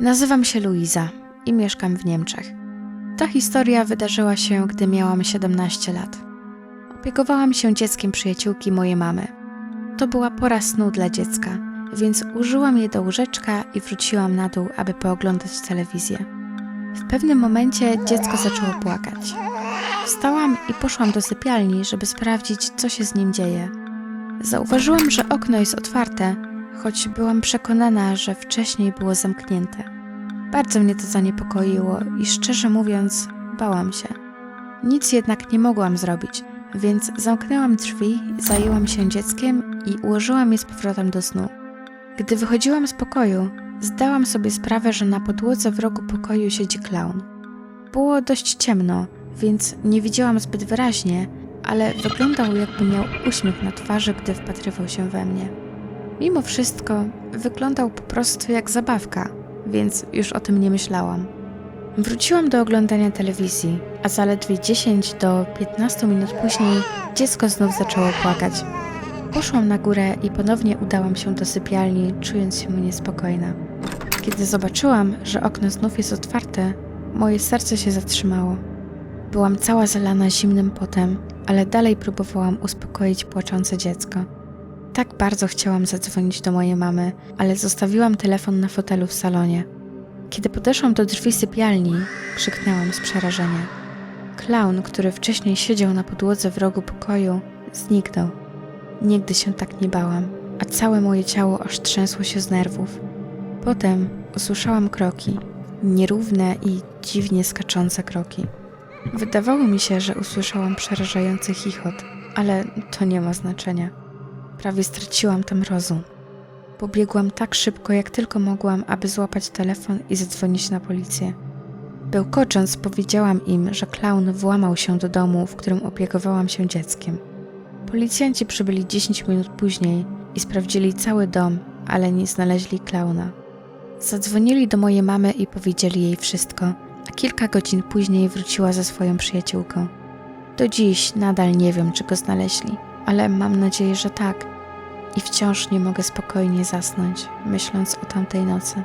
Nazywam się Luiza i mieszkam w Niemczech. Ta historia wydarzyła się, gdy miałam 17 lat. Opiekowałam się dzieckiem przyjaciółki mojej mamy. To była pora snu dla dziecka, więc użyłam je do łóżeczka i wróciłam na dół, aby pooglądać telewizję. W pewnym momencie dziecko zaczęło płakać. Wstałam i poszłam do sypialni, żeby sprawdzić, co się z nim dzieje. Zauważyłam, że okno jest otwarte, choć byłam przekonana, że wcześniej było zamknięte. Bardzo mnie to zaniepokoiło i szczerze mówiąc, bałam się. Nic jednak nie mogłam zrobić, więc zamknęłam drzwi, zajęłam się dzieckiem i ułożyłam je z powrotem do snu. Gdy wychodziłam z pokoju, zdałam sobie sprawę, że na podłodze w rogu pokoju siedzi klaun. Było dość ciemno, więc nie widziałam zbyt wyraźnie, ale wyglądał jakby miał uśmiech na twarzy, gdy wpatrywał się we mnie. Mimo wszystko wyglądał po prostu jak zabawka, więc już o tym nie myślałam. Wróciłam do oglądania telewizji, a zaledwie 10 do 15 minut później dziecko znów zaczęło płakać. Poszłam na górę i ponownie udałam się do sypialni, czując się niespokojna. Kiedy zobaczyłam, że okno znów jest otwarte, moje serce się zatrzymało. Byłam cała zalana zimnym potem, ale dalej próbowałam uspokoić płaczące dziecko. Tak bardzo chciałam zadzwonić do mojej mamy, ale zostawiłam telefon na fotelu w salonie. Kiedy podeszłam do drzwi sypialni, krzyknęłam z przerażenia. Klaun, który wcześniej siedział na podłodze w rogu pokoju, zniknął. Nigdy się tak nie bałam, a całe moje ciało aż trzęsło się z nerwów. Potem usłyszałam kroki, nierówne i dziwnie skaczące kroki. Wydawało mi się, że usłyszałam przerażający chichot, ale to nie ma znaczenia. Prawie straciłam tam rozum. Pobiegłam tak szybko, jak tylko mogłam, aby złapać telefon i zadzwonić na policję. Bełkocząc, powiedziałam im, że klaun włamał się do domu, w którym opiekowałam się dzieckiem. Policjanci przybyli 10 minut później i sprawdzili cały dom, ale nie znaleźli klauna. Zadzwonili do mojej mamy i powiedzieli jej wszystko, a kilka godzin później wróciła ze swoją przyjaciółką. Do dziś nadal nie wiem, czy go znaleźli, ale mam nadzieję, że tak. I wciąż nie mogę spokojnie zasnąć, myśląc o tamtej nocy.